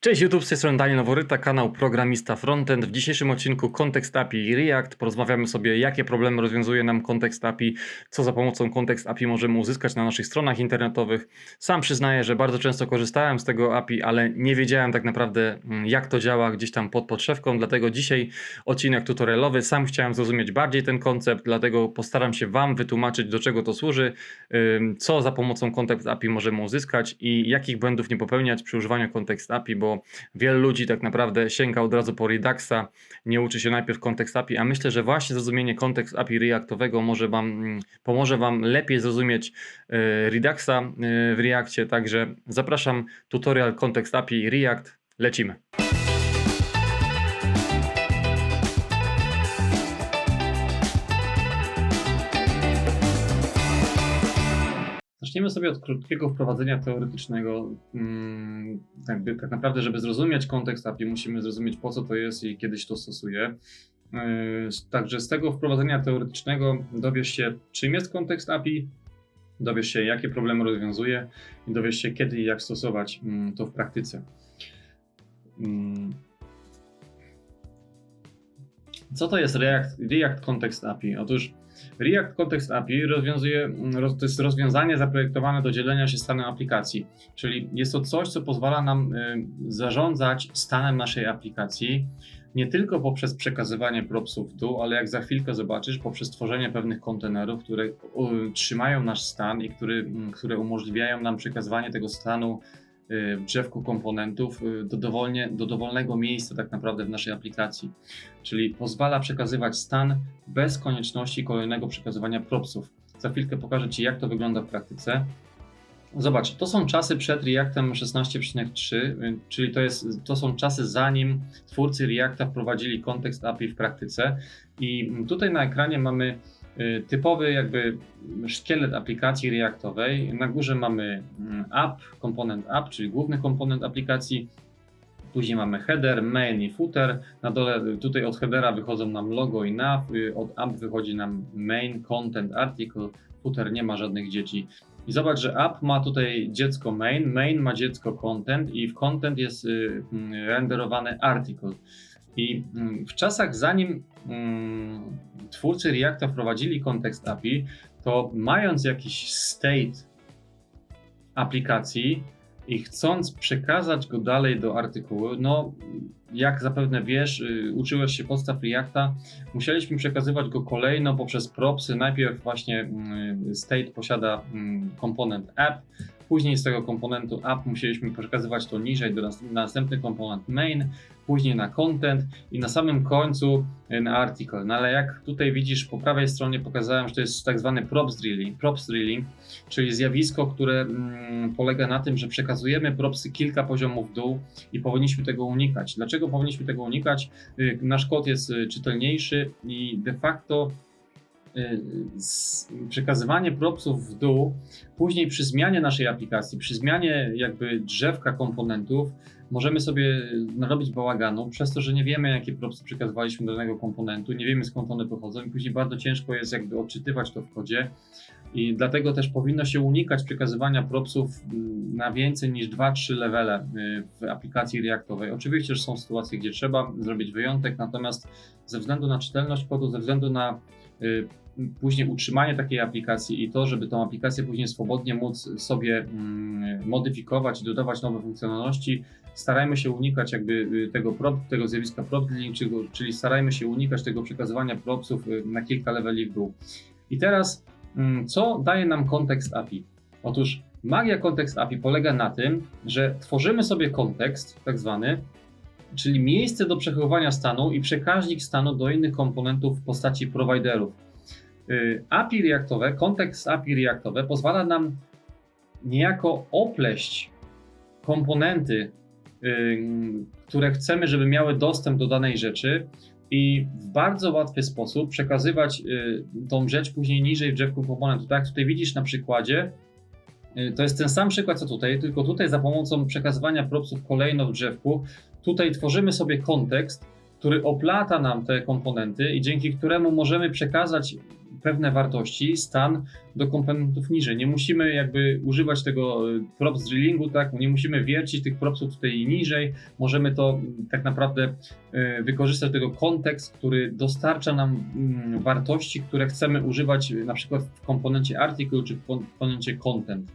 Cześć YouTube, z tej strony Daniel Noworyta, kanał Programista Frontend. W dzisiejszym odcinku Kontekst API i React. Porozmawiamy sobie, jakie problemy rozwiązuje nam Kontekst API, co za pomocą Kontekst API możemy uzyskać na naszych stronach internetowych. Sam przyznaję, że bardzo często korzystałem z tego API, ale nie wiedziałem tak naprawdę, mm, jak to działa gdzieś tam pod podszewką, dlatego dzisiaj odcinek tutorialowy. Sam chciałem zrozumieć bardziej ten koncept, dlatego postaram się Wam wytłumaczyć, do czego to służy, co za pomocą Kontekst API możemy uzyskać i jakich błędów nie popełniać przy używaniu Kontekst API, bo wiele ludzi tak naprawdę sięga od razu po Reduxa, nie uczy się najpierw kontekst API, a myślę, że właśnie zrozumienie kontekst API Reactowego może wam, mm, pomoże Wam lepiej zrozumieć e, Reduxa e, w Reactie, także zapraszam tutorial kontekst API React, lecimy. Zaczniemy sobie od krótkiego wprowadzenia teoretycznego. Mm, Jakby, tak naprawdę, żeby zrozumieć kontekst API, musimy zrozumieć po co to jest i kiedyś to stosuje. Yy, Także z tego wprowadzenia teoretycznego dowiesz się, czym jest kontekst API, dowiesz się, jakie problemy rozwiązuje i dowiesz się, kiedy i jak stosować mm, to w praktyce. Mm. Co to jest React, React Context API? Otóż React Context API rozwiązuje, roz- to jest rozwiązanie zaprojektowane do dzielenia się stanem aplikacji, czyli jest to coś, co pozwala nam y, zarządzać stanem naszej aplikacji nie tylko poprzez przekazywanie propsów w dół, ale jak za chwilkę zobaczysz, poprzez tworzenie pewnych kontenerów, które trzymają nasz stan i który, mm, które umożliwiają nam przekazywanie tego stanu w drzewku komponentów y, do, dowolnie, do dowolnego miejsca tak naprawdę w naszej aplikacji. Czyli pozwala przekazywać stan bez konieczności kolejnego przekazywania propsów. Za chwilkę pokażę Ci, jak to wygląda w praktyce. Zobacz, to są czasy przed Reactem 16.3, y, czyli to, jest, to są czasy zanim twórcy Reacta wprowadzili kontekst API w praktyce. I tutaj na ekranie mamy y, typowy jakby szkielet aplikacji Reactowej. Na górze mamy mm, app, komponent app, czyli główny komponent aplikacji. Później mamy header, main i footer. Na dole y, tutaj od headera wychodzą nam logo i nav, y, od app wychodzi nam main, content, article, footer nie ma żadnych dzieci. I zobacz, że app ma tutaj dziecko main, main ma dziecko content i w content jest y, mm, renderowany article. I mm, w czasach zanim twórcy Reacta wprowadzili kontekst API, to mając jakiś state aplikacji i chcąc przekazać go dalej do artykułu, no jak zapewne wiesz, y, uczyłeś się podstaw Reacta, musieliśmy przekazywać go kolejno poprzez propsy. Najpierw właśnie mm, state posiada mm, komponent app, później z tego komponentu app musieliśmy przekazywać to niżej do na następny komponent main, później na content i na samym końcu y, na article. No ale jak tutaj widzisz po prawej stronie pokazałem, że to jest tak zwany props drilling, props drilling czyli zjawisko, które mm, polega na tym, że przekazujemy propsy kilka poziomów w dół i powinniśmy tego unikać. Dlaczego powinniśmy tego unikać? Y, Nasz kod jest y, czytelniejszy i de facto y, przekazywanie propsów w dół, później przy zmianie naszej aplikacji, przy zmianie jakby drzewka komponentów, możemy sobie narobić bałaganu przez to, że nie wiemy, jakie propsy przekazywaliśmy do danego komponentu, nie wiemy skąd one pochodzą i później bardzo ciężko jest jakby odczytywać to w kodzie. I dlatego też powinno się unikać przekazywania propsów mm, na więcej niż 2-3 levele y, w aplikacji Reactowej. Oczywiście, że są sytuacje, gdzie trzeba zrobić wyjątek, natomiast ze względu na czytelność kodu, ze względu na y, później utrzymanie takiej aplikacji i to, żeby tą aplikację później swobodnie móc sobie mm, modyfikować i dodawać nowe funkcjonalności, starajmy się unikać jakby y, tego, prop, tego zjawiska prop czyli, starajmy się unikać tego przekazywania propsów na kilka leveli w dół. I teraz Co daje nam kontekst API? Otóż magia kontekst API polega na tym, że tworzymy sobie kontekst, tak zwany, czyli miejsce do przechowywania stanu i przekaźnik stanu do innych komponentów w postaci prowajderów. Y, API Reactowe, kontekst API Reactowe pozwala nam niejako opleść komponenty, y, które chcemy, żeby miały dostęp do danej rzeczy, i w bardzo łatwy sposób przekazywać y, tą rzecz później niżej w drzewku komponentu. Tak jak tutaj widzisz na przykładzie, y, to jest ten sam przykład co tutaj, tylko tutaj za pomocą przekazywania propsów kolejno w drzewku, tutaj tworzymy sobie kontekst który oplata nam te komponenty i dzięki któremu możemy przekazać pewne wartości, stan do komponentów niżej. Nie musimy jakby używać tego y, props drillingu, tak? Nie musimy wiercić tych propsów tutaj niżej. Możemy to mm, tak naprawdę y, wykorzystać tego kontekst, który dostarcza nam mm, wartości, które chcemy używać y, na przykład w komponencie article czy w komponencie content.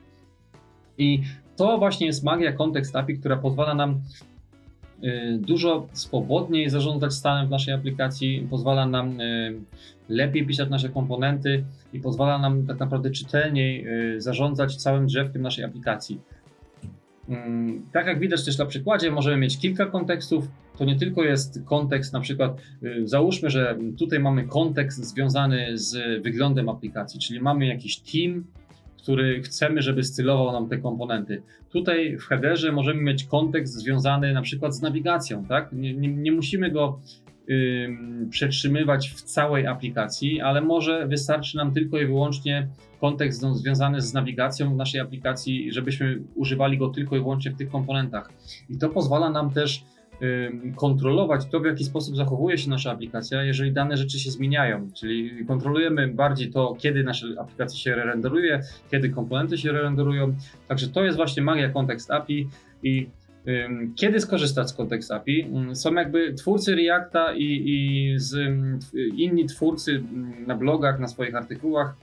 I to właśnie jest magia kontekst API, która pozwala nam dużo swobodniej zarządzać stanem w naszej aplikacji, pozwala nam y, lepiej pisać nasze komponenty i pozwala nam tak naprawdę czytelniej y, zarządzać całym drzewkiem naszej aplikacji. Mm, Tak jak widać też na przykładzie, możemy mieć kilka kontekstów. To nie tylko jest kontekst, na przykład, y, załóżmy, że tutaj mamy kontekst związany z wyglądem aplikacji, czyli mamy jakiś team, który chcemy, żeby stylował nam te komponenty. Tutaj w headerze możemy mieć kontekst związany na przykład z nawigacją, tak? Nie, nie, nie musimy go ym, przetrzymywać w całej aplikacji, ale może wystarczy nam tylko i wyłącznie kontekst związany z nawigacją w naszej aplikacji, żebyśmy używali go tylko i wyłącznie w tych komponentach. I to pozwala nam też kontrolować to, w jaki sposób zachowuje się nasza aplikacja, jeżeli dane rzeczy się zmieniają. Czyli kontrolujemy bardziej to, kiedy nasza aplikacja się renderuje, kiedy komponenty się renderują. Także to jest właśnie magia Context API i kiedy skorzystać z Context API? Ym, Są jakby twórcy Reacta i, i z, inni twórcy na blogach, na swoich artykułach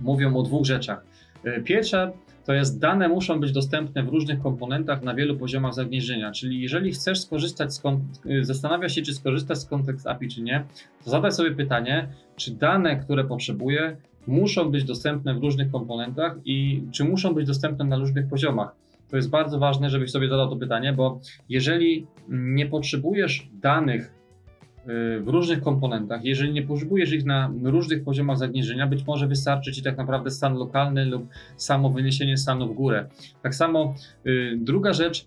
mówią o dwóch rzeczach. Y, Pierwsza to jest dane muszą być dostępne w różnych komponentach na wielu poziomach zagnieżdżenia. Czyli jeżeli chcesz skorzystać z, y, zastanawia się, czy skorzystać z Context API, czy nie, to zadaj sobie pytanie, czy dane, które potrzebuję, muszą być dostępne w różnych komponentach i czy muszą być dostępne na różnych poziomach. To jest bardzo ważne, żebyś sobie zadał to pytanie, bo jeżeli nie potrzebujesz danych w różnych komponentach, jeżeli nie potrzebujesz ich na różnych poziomach zagnieżdżenia, być może wystarczy Ci tak naprawdę stan lokalny lub samo wyniesienie stanu w górę. Tak samo y, druga rzecz,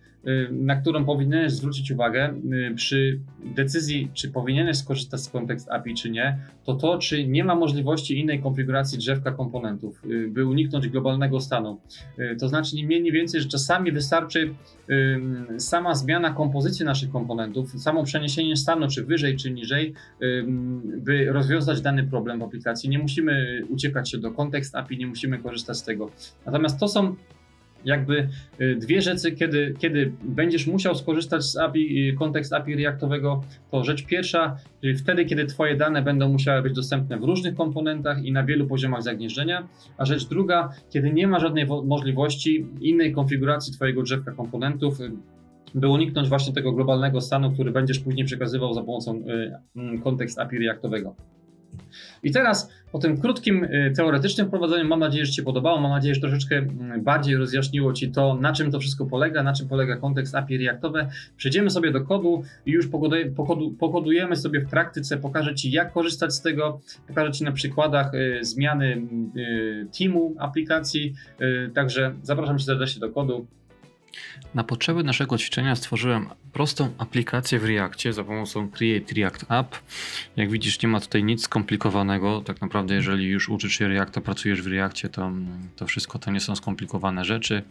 na którą powinieneś zwrócić uwagę y, przy decyzji, czy powinieneś skorzystać z Context API, czy nie, to to, czy nie ma możliwości innej konfiguracji drzewka komponentów, y, by uniknąć globalnego stanu. Y, To znaczy, nie mniej, nie więcej, że czasami wystarczy sama zmiana kompozycji naszych komponentów, samo przeniesienie stanu, czy wyżej, czy niżej, by rozwiązać dany problem w aplikacji. Nie musimy uciekać się do Context API, nie musimy korzystać z tego. Natomiast to są jakby y, dwie rzeczy, kiedy, kiedy będziesz musiał skorzystać z API, y, kontekst API Reactowego, to rzecz pierwsza, czyli wtedy, kiedy Twoje dane będą musiały być dostępne w różnych komponentach i na wielu poziomach zagnieżdżenia, a rzecz druga, kiedy nie ma żadnej wo- możliwości innej konfiguracji Twojego drzewka komponentów, y, by uniknąć właśnie tego globalnego stanu, który będziesz później przekazywał za pomocą mm, kontekst API Reactowego. I teraz po tym krótkim y, teoretycznym wprowadzeniu mam nadzieję, że Ci podobało, mam nadzieję, że troszeczkę mm, bardziej rozjaśniło Ci to, na czym to wszystko polega, na czym polega kontekst API Reactowe. Przejdziemy sobie do kodu i już pokoduj- pokodu- pokodujemy sobie w praktyce, pokażę Ci jak korzystać z tego, pokażę Ci na przykładach y, zmiany y, teamu aplikacji, także zapraszam Cię serdecznie do kodu. Na potrzeby naszego ćwiczenia stworzyłem prostą aplikację w Reactie za pomocą Create React App. Jak widzisz, nie ma tutaj nic skomplikowanego. Tak naprawdę, jeżeli już uczysz się Reacta, pracujesz w Reactie, to, mm, to wszystko to nie są skomplikowane rzeczy.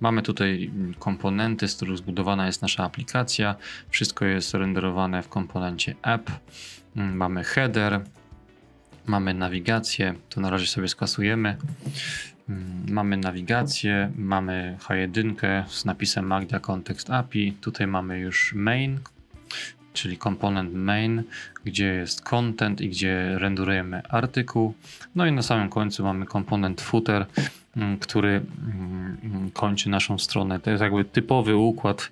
Mamy tutaj mm, komponenty, z których zbudowana jest nasza aplikacja. Wszystko jest renderowane w komponencie App. Mm, Mamy header, mamy nawigację. To na razie sobie skasujemy. Mamy nawigację, mamy H1 z napisem Magda Context API. Tutaj mamy już main, czyli komponent main, gdzie jest content i gdzie renderujemy artykuł. No i na samym końcu mamy komponent footer, mm, który mm, kończy naszą stronę. To jest jakby typowy układ,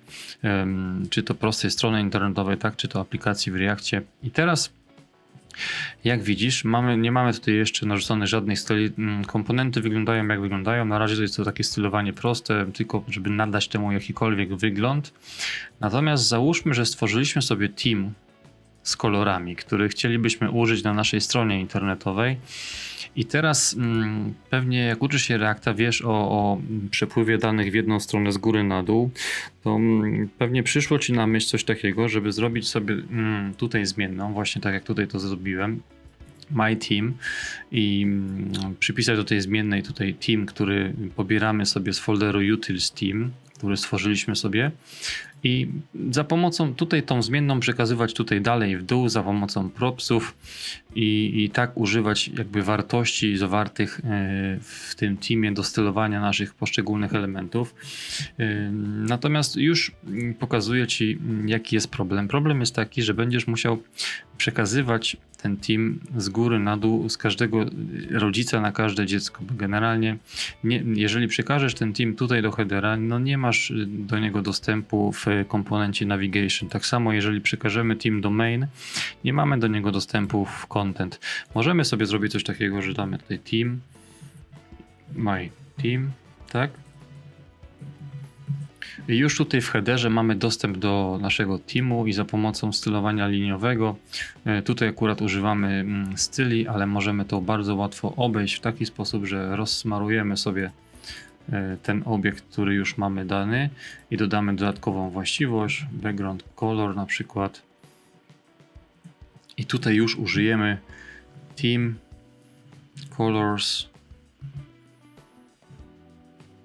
czy to prostej strony internetowej, tak, czy to aplikacji w Reakcie. I teraz jak widzisz, mamy, nie mamy tutaj jeszcze narzuconych żadnych styli. mm, Komponenty wyglądają jak wyglądają. Na razie to jest to takie stylowanie proste, tylko żeby nadać temu jakikolwiek wygląd. Natomiast załóżmy, że stworzyliśmy sobie team z kolorami, który chcielibyśmy użyć na naszej stronie internetowej. I teraz mm, pewnie jak uczysz się Reacta, wiesz o, o przepływie danych w jedną stronę z góry na dół, to mm, pewnie przyszło ci na myśl coś takiego, żeby zrobić sobie mm, tutaj zmienną, właśnie tak jak tutaj to zrobiłem, my team i przypisać do tej zmiennej tutaj team, który pobieramy sobie z folderu utils team, który stworzyliśmy sobie. I za pomocą tutaj tą zmienną przekazywać tutaj dalej w dół za pomocą propsów i, i tak używać jakby wartości zawartych e, w tym teamie do stylowania naszych poszczególnych elementów. E, Natomiast już pokazuję Ci, jaki jest problem. Problem jest taki, że będziesz musiał przekazywać ten team z góry na dół, z każdego rodzica na każde dziecko, generalnie nie, jeżeli przekażesz ten team tutaj do headera, no nie masz do niego dostępu w komponencie navigation. Tak samo jeżeli przekażemy team do main, nie mamy do niego dostępu w content. Możemy sobie zrobić coś takiego, że damy tutaj team, my team, tak? Już tutaj w headerze mamy dostęp do naszego teamu i za pomocą stylowania liniowego, e, tutaj akurat używamy mm, styli, ale możemy to bardzo łatwo obejść w taki sposób, że rozsmarujemy sobie e, ten obiekt, który już mamy dany i dodamy dodatkową właściwość, background color na przykład. I tutaj już użyjemy team colors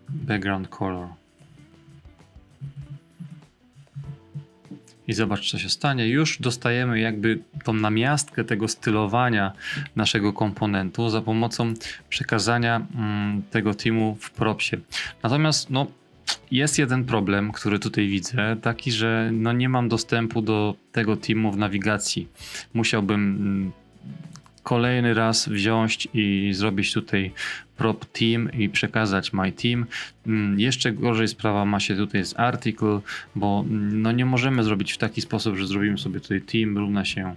background color. I zobacz, co się stanie. Już dostajemy jakby tą namiastkę tego stylowania naszego komponentu za pomocą przekazania mm, tego teamu w propsie. Natomiast no, jest jeden problem, który tutaj widzę, taki, że no, nie mam dostępu do tego teamu w nawigacji. Musiałbym mm, kolejny raz wziąć i zrobić tutaj prop team i przekazać my team. Mm, Jeszcze gorzej sprawa ma się tutaj z article, bo mm, no nie możemy zrobić w taki sposób, że zrobimy sobie tutaj team równa się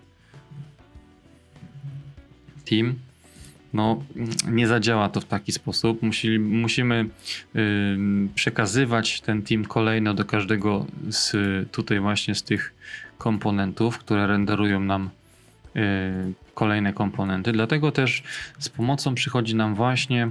team. No, mm, nie zadziała to w taki sposób. Musi, musimy ym, przekazywać ten team kolejno do każdego z tutaj właśnie z tych komponentów, które renderują nam y, kolejne komponenty. Dlatego też z pomocą przychodzi nam właśnie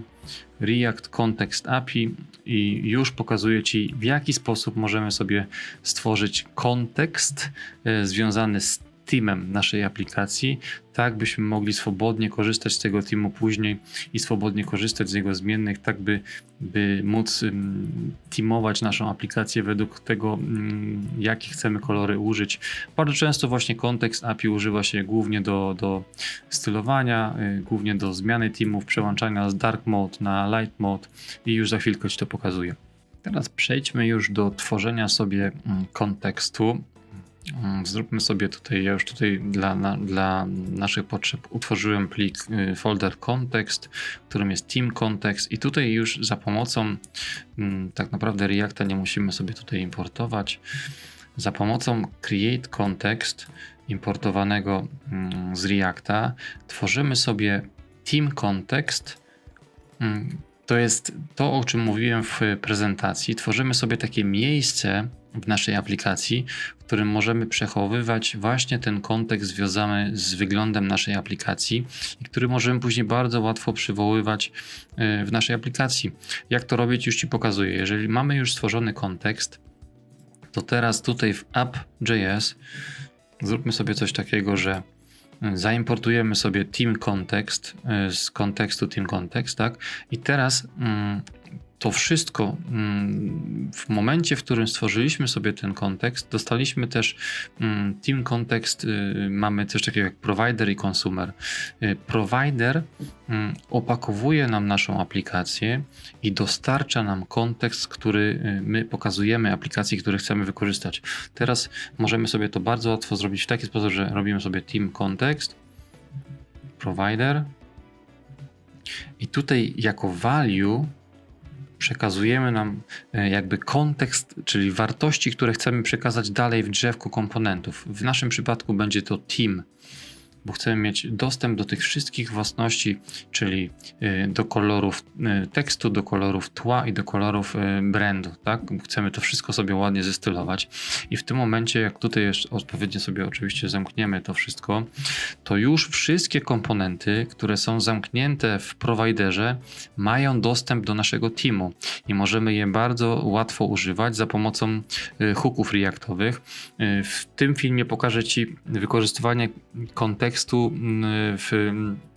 React Context API i już pokazuje Ci, w jaki sposób możemy sobie stworzyć kontekst y, związany z teamem naszej aplikacji, tak byśmy mogli swobodnie korzystać z tego teamu później i swobodnie korzystać z jego zmiennych, tak by, by móc teamować naszą aplikację według tego, jakie chcemy kolory użyć. Bardzo często właśnie kontekst API używa się głównie do, do stylowania, y, głównie do zmiany teamów, przełączania z dark mode na light mode i już za chwilkę Ci to pokazuję. Teraz przejdźmy już do tworzenia sobie kontekstu. Mm, Zróbmy sobie tutaj, ja już tutaj dla, na, dla naszych potrzeb utworzyłem plik, y, folder context, w którym jest team context i tutaj już za pomocą mm, tak naprawdę Reacta nie musimy sobie tutaj importować. Za pomocą create context importowanego mm, z Reacta tworzymy sobie team context. To jest to, o czym mówiłem w prezentacji. Tworzymy sobie takie miejsce w naszej aplikacji, w którym możemy przechowywać właśnie ten kontekst związany z wyglądem naszej aplikacji i który możemy później bardzo łatwo przywoływać y, w naszej aplikacji. Jak to robić, już Ci pokazuję. Jeżeli mamy już stworzony kontekst, to teraz tutaj w app.js zróbmy sobie coś takiego, że zaimportujemy sobie team context y, z kontekstu team context, tak? I teraz mm, to wszystko mm, w momencie, w którym stworzyliśmy sobie ten kontekst, dostaliśmy też mm, team kontekst, y, mamy coś takiego jak provider i consumer. Y, Provider mm, opakowuje nam naszą aplikację i dostarcza nam kontekst, który y, my pokazujemy aplikacji, który chcemy wykorzystać. Teraz możemy sobie to bardzo łatwo zrobić w taki sposób, że robimy sobie team context, provider i tutaj jako value przekazujemy nam e, jakby kontekst, czyli wartości, które chcemy przekazać dalej w drzewku komponentów. W naszym przypadku będzie to team, bo chcemy mieć dostęp do tych wszystkich własności, czyli e, do kolorów e, tekstu, do kolorów tła i do kolorów brandu. Tak? Chcemy to wszystko sobie ładnie zestylować. I w tym momencie, jak tutaj jeszcze odpowiednio sobie oczywiście zamkniemy to wszystko, to już wszystkie komponenty, które są zamknięte w prowajderze, mają dostęp do naszego teamu i możemy je bardzo łatwo używać za pomocą y, hooków reactowych. Y, W tym filmie pokażę Ci wykorzystywanie kontekstu y, w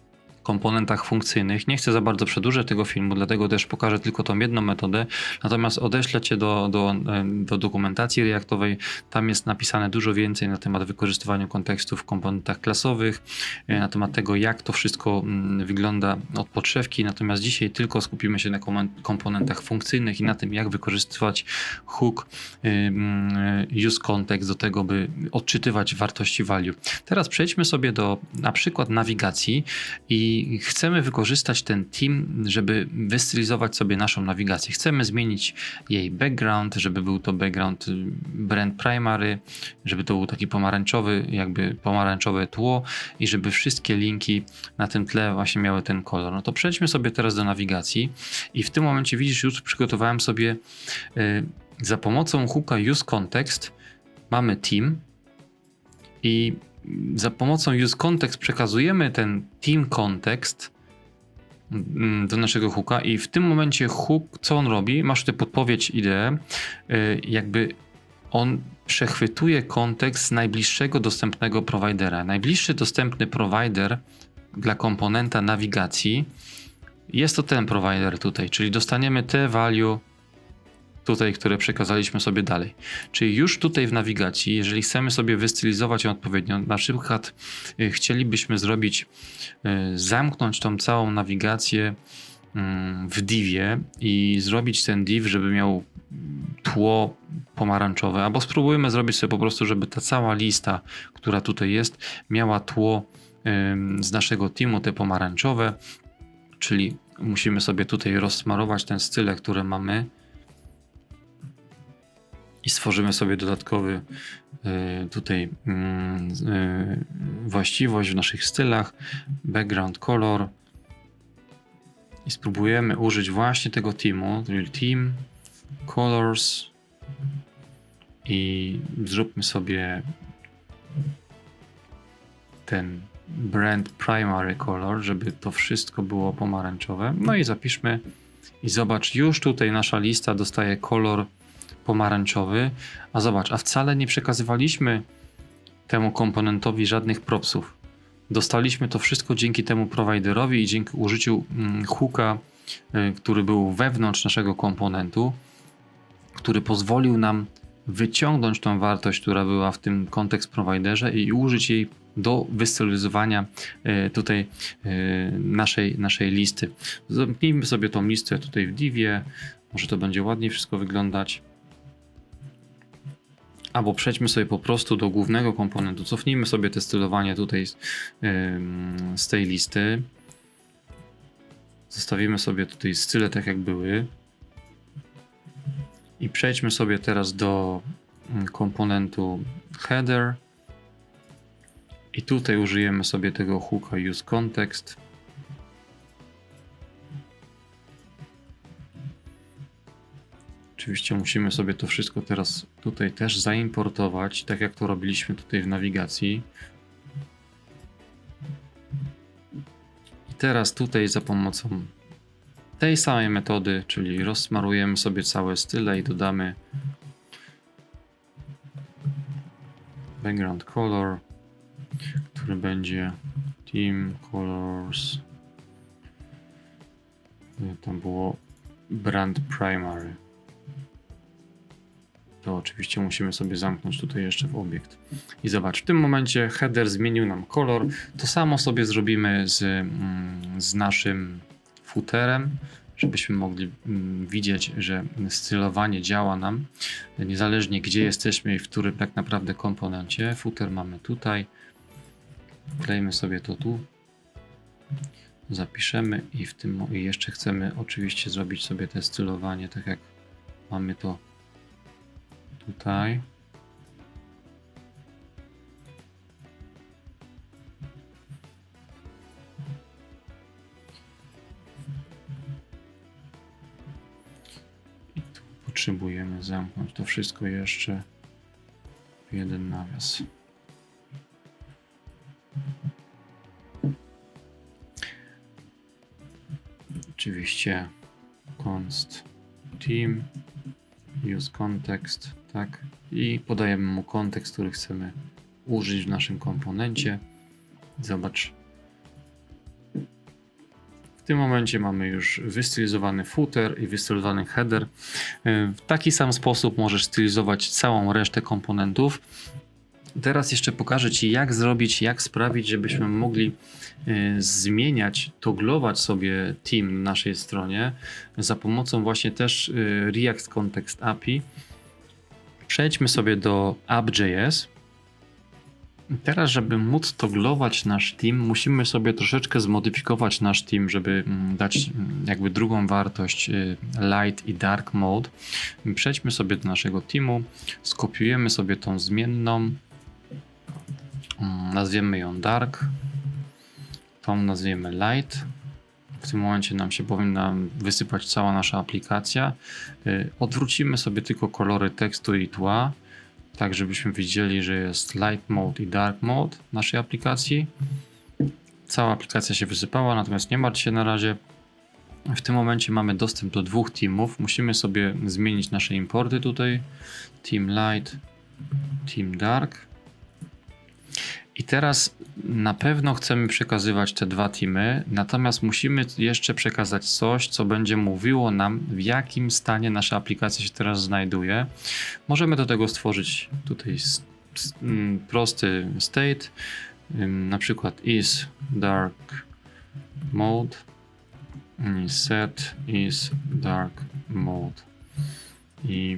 komponentach funkcyjnych. Nie chcę za bardzo przedłużać tego filmu, dlatego też pokażę tylko tą jedną metodę. Natomiast odeślę Cię do, do, do dokumentacji Reactowej. Tam jest napisane dużo więcej na temat wykorzystywania kontekstu w komponentach klasowych, e, na temat tego, jak to wszystko mm, wygląda od podszewki. Natomiast dzisiaj tylko skupimy się na komponentach funkcyjnych i na tym, jak wykorzystywać hook ym, use context do tego, by odczytywać wartości value. Teraz przejdźmy sobie do na przykład nawigacji i chcemy wykorzystać ten team, żeby wystylizować sobie naszą nawigację. Chcemy zmienić jej background, żeby był to background y, brand primary, żeby to był taki pomarańczowy, jakby pomarańczowe tło i żeby wszystkie linki na tym tle właśnie miały ten kolor. No to przejdźmy sobie teraz do nawigacji i w tym momencie widzisz, już przygotowałem sobie y, za pomocą hooka use context mamy team i za pomocą use context przekazujemy ten team context mm, do naszego hooka i w tym momencie hook, co on robi? Masz tutaj podpowiedź, ideę, y, jakby on przechwytuje kontekst najbliższego dostępnego providera. Najbliższy dostępny provider dla komponenta nawigacji jest to ten provider tutaj, czyli dostaniemy te value tutaj, które przekazaliśmy sobie dalej. Czyli już tutaj w nawigacji, jeżeli chcemy sobie wystylizować ją odpowiednio, na przykład y, chcielibyśmy zrobić, y, zamknąć tą całą nawigację mm, w divie i zrobić ten div, żeby miał tło pomarańczowe, albo spróbujmy zrobić sobie po prostu, żeby ta cała lista, która tutaj jest, miała tło z naszego teamu, te pomarańczowe, czyli musimy sobie tutaj rozsmarować ten style, który mamy i stworzymy sobie dodatkowy y, tutaj mm, y, właściwość w naszych stylach, background color i spróbujemy użyć właśnie tego teamu, czyli team, colors i zróbmy sobie ten brand primary color, żeby to wszystko było pomarańczowe. No i zapiszmy i zobacz, już tutaj nasza lista dostaje kolor pomarańczowy, a zobacz, a wcale nie przekazywaliśmy temu komponentowi żadnych propsów. Dostaliśmy to wszystko dzięki temu prowajderowi i dzięki użyciu mm, hooka, y, który był wewnątrz naszego komponentu, który pozwolił nam wyciągnąć tą wartość, która była w tym kontekst providerze i użyć jej do wystylizowania y, tutaj y, naszej, naszej listy. Zamknijmy sobie tą listę tutaj w divie, może to będzie ładniej wszystko wyglądać. Albo przejdźmy sobie po prostu do głównego komponentu. Cofnijmy sobie te stylowanie tutaj z, tej listy. Zostawimy sobie tutaj style tak jak były. I przejdźmy sobie teraz do mm, komponentu header. I tutaj użyjemy sobie tego hooka use context. Oczywiście musimy sobie to wszystko teraz tutaj też zaimportować, tak jak to robiliśmy tutaj w nawigacji. I teraz tutaj za pomocą tej samej metody, czyli rozsmarujemy sobie całe style i dodamy background color, który będzie team colors. Tam było brand primary to oczywiście musimy sobie zamknąć tutaj jeszcze w obiekt. I zobacz, w tym momencie header zmienił nam kolor. To samo sobie zrobimy z, mm, z naszym footerem, żebyśmy mogli mm, widzieć, że stylowanie działa nam, niezależnie gdzie jesteśmy i w którym tak naprawdę komponencie. Footer mamy tutaj. Wklejmy sobie to tu. Zapiszemy i w tym i jeszcze chcemy oczywiście zrobić sobie te stylowanie, tak jak mamy to tutaj. I tu potrzebujemy zamknąć to wszystko jeszcze w jeden nawias. Oczywiście const team use context, tak? I podajemy mu kontekst, który chcemy użyć w naszym komponencie. Zobacz. W tym momencie mamy już wystylizowany footer i wystylizowany header. W taki sam sposób możesz stylizować całą resztę komponentów. Teraz jeszcze pokażę Ci, jak zrobić, jak sprawić, żebyśmy mogli y, zmieniać, toglować sobie team na naszej stronie za pomocą właśnie też y, React Context API. Przejdźmy sobie do app.js. Teraz, żeby móc toglować nasz team, musimy sobie troszeczkę zmodyfikować nasz team, żeby mm, dać mm, jakby drugą wartość y, light i dark mode. Przejdźmy sobie do naszego teamu, skopiujemy sobie tą zmienną, Mm, Nazwiemy ją Dark. Tą nazwiemy Light. W tym momencie nam się powinna wysypać cała nasza aplikacja. Y, Odwrócimy sobie tylko kolory tekstu i tła, tak żebyśmy widzieli, że jest Light Mode i Dark Mode naszej aplikacji. Cała aplikacja się wysypała, natomiast nie martw się na razie. W tym momencie mamy dostęp do dwóch teamów. Musimy sobie zmienić nasze importy tutaj. Team Light, Team Dark. I teraz na pewno chcemy przekazywać te dwa teamy, natomiast musimy jeszcze przekazać coś, co będzie mówiło nam, w jakim stanie nasza aplikacja się teraz znajduje. Możemy do tego stworzyć tutaj mm, prosty state, na przykład is dark mode i set is dark mode. I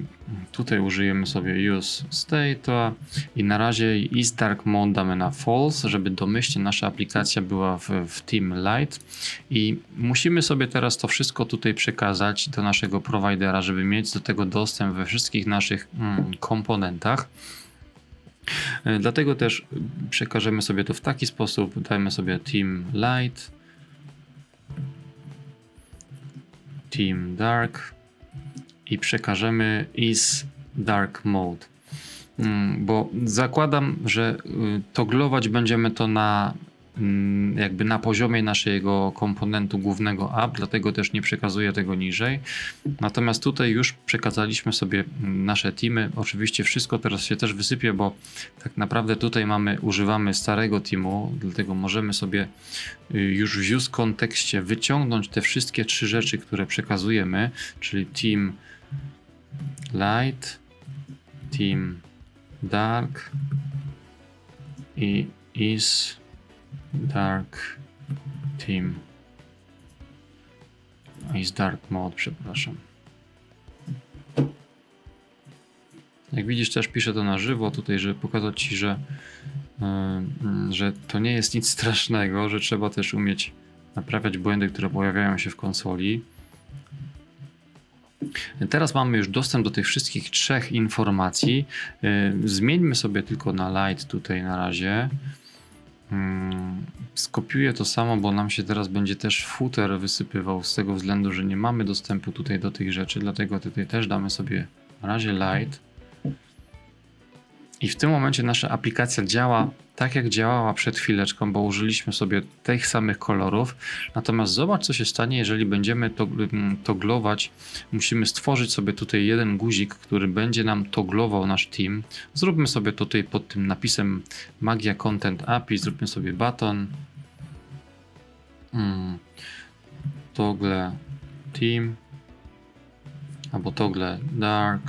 tutaj użyjemy sobie use state i na razie is dark mode damy na false, żeby domyślnie nasza aplikacja była w, w team light i musimy sobie teraz to wszystko tutaj przekazać do naszego providera, żeby mieć do tego dostęp we wszystkich naszych mm, komponentach. E, Dlatego też przekażemy sobie to w taki sposób, dajmy sobie team light, team dark, i przekażemy is dark mode. Mm, Bo zakładam, że y, toglować będziemy to na mm, jakby na poziomie naszego komponentu głównego app, dlatego też nie przekazuję tego niżej. Natomiast tutaj już przekazaliśmy sobie mm, nasze teamy. Oczywiście wszystko teraz się też wysypie, bo tak naprawdę tutaj mamy, używamy starego teamu, dlatego możemy sobie y, już w use kontekście wyciągnąć te wszystkie trzy rzeczy, które przekazujemy, czyli team light, team dark i is dark team. Is dark mode, przepraszam. Jak widzisz, też piszę to na żywo tutaj, żeby pokazać Ci, że, yy, że to nie jest nic strasznego, że trzeba też umieć naprawiać błędy, które pojawiają się w konsoli. Teraz mamy już dostęp do tych wszystkich trzech informacji. Yy, Zmieńmy sobie tylko na light tutaj na razie. Mm, Skopiuję to samo, bo nam się teraz będzie też footer wysypywał z tego względu, że nie mamy dostępu tutaj do tych rzeczy, dlatego tutaj też damy sobie na razie light. I w tym momencie nasza aplikacja działa tak, jak działała przed chwileczką, bo użyliśmy sobie tych samych kolorów. Natomiast zobacz, co się stanie, jeżeli będziemy mm, toglować. Musimy stworzyć sobie tutaj jeden guzik, który będzie nam toglował nasz team. Zróbmy sobie tutaj pod tym napisem Magia Content API, zróbmy sobie button. Mm. Toggle team albo toggle dark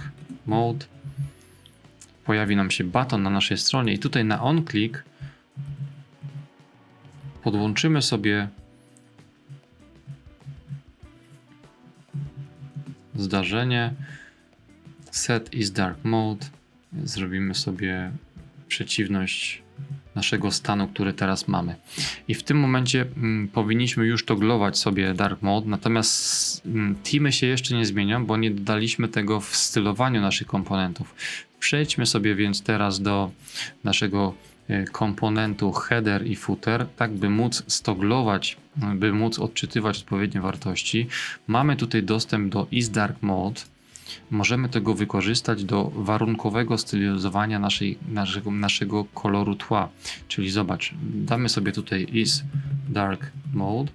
mode pojawi nam się baton na naszej stronie i tutaj na on-click podłączymy sobie zdarzenie set is dark mode zrobimy sobie przeciwność naszego stanu, który teraz mamy. I w tym momencie mm, powinniśmy już toglować sobie dark mode, natomiast mm, teamy się jeszcze nie zmienią, bo nie dodaliśmy tego w stylowaniu naszych komponentów. Przejdźmy sobie więc teraz do naszego e, komponentu header i footer, tak by móc stoglować, by móc odczytywać odpowiednie wartości. Mamy tutaj dostęp do is dark mode. Możemy tego wykorzystać do warunkowego stylizowania naszej, naszego, naszego koloru tła. Czyli zobacz, damy sobie tutaj is dark mode,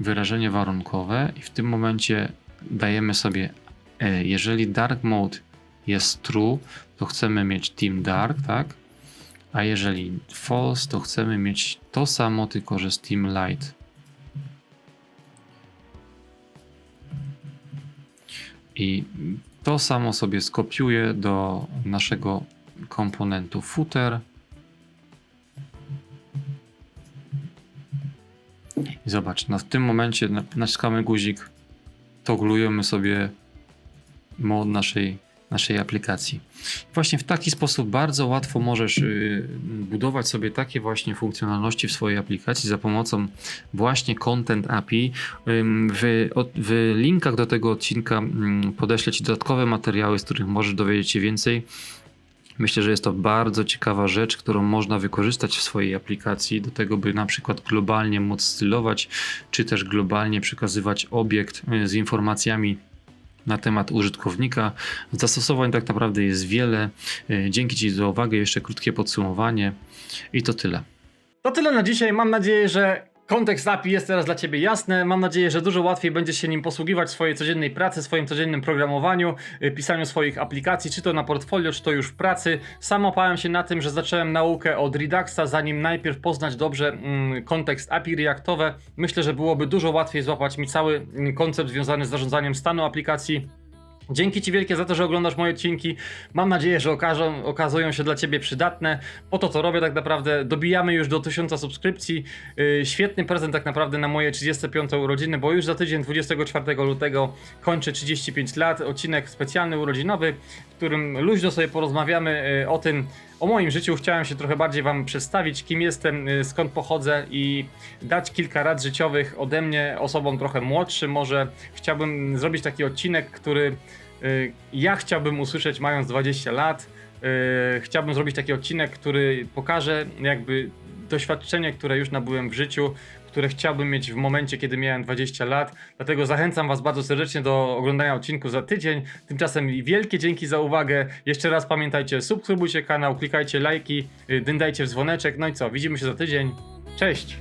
wyrażenie warunkowe i w tym momencie dajemy sobie, e, jeżeli dark mode jest true, to chcemy mieć team dark, tak? A jeżeli false, to chcemy mieć to samo, tylko że z team light. I to samo sobie skopiuję do naszego komponentu footer. I zobacz, no w tym momencie naciskamy guzik, toglujemy sobie mod naszej naszej aplikacji. Właśnie w taki sposób bardzo łatwo możesz y, budować sobie takie właśnie funkcjonalności w swojej aplikacji za pomocą właśnie Content API. W, w linkach do tego odcinka podeślę Ci dodatkowe materiały, z których możesz dowiedzieć się więcej. Myślę, że jest to bardzo ciekawa rzecz, którą można wykorzystać w swojej aplikacji do tego, by na przykład globalnie móc stylować, czy też globalnie przekazywać obiekt y, z informacjami na temat użytkownika. Zastosowań tak naprawdę jest wiele. Y, Dzięki Ci za uwagę. Jeszcze krótkie podsumowanie i to tyle. To tyle na dzisiaj. Mam nadzieję, że kontekst API jest teraz dla Ciebie jasny. Mam nadzieję, że dużo łatwiej będziesz się nim posługiwać w swojej codziennej pracy, swoim codziennym programowaniu, y, pisaniu swoich aplikacji, czy to na portfolio, czy to już w pracy. Sam opałem się na tym, że zacząłem naukę od Reduxa, zanim najpierw poznać dobrze mm, kontekst API Reactowe. Myślę, że byłoby dużo łatwiej złapać mi cały mm, koncept związany z zarządzaniem stanu aplikacji. Dzięki Ci wielkie za to, że oglądasz moje odcinki. Mam nadzieję, że okażą, okazują się dla Ciebie przydatne. Po to, co robię tak naprawdę, dobijamy już do 1000 subskrypcji. Yy, świetny prezent tak naprawdę na moje 35 urodziny, bo już za tydzień, 24 lutego, kończę 35 lat. Odcinek specjalny urodzinowy, w którym luźno sobie porozmawiamy yy, o tym, o moim życiu. Chciałem się trochę bardziej Wam przedstawić, kim jestem, yy, skąd pochodzę i dać kilka rad życiowych ode mnie osobom trochę młodszym. Może chciałbym zrobić taki odcinek, który y, ja chciałbym usłyszeć mając 20 lat. Y, Chciałbym zrobić taki odcinek, który pokaże jakby doświadczenie, które już nabyłem w życiu, które chciałbym mieć w momencie, kiedy miałem 20 lat. Dlatego zachęcam Was bardzo serdecznie do oglądania odcinku za tydzień. Tymczasem wielkie dzięki za uwagę. Jeszcze raz pamiętajcie, subskrybujcie kanał, klikajcie lajki, y, dyndajcie w dzwoneczek. No i co, widzimy się za tydzień. Cześć!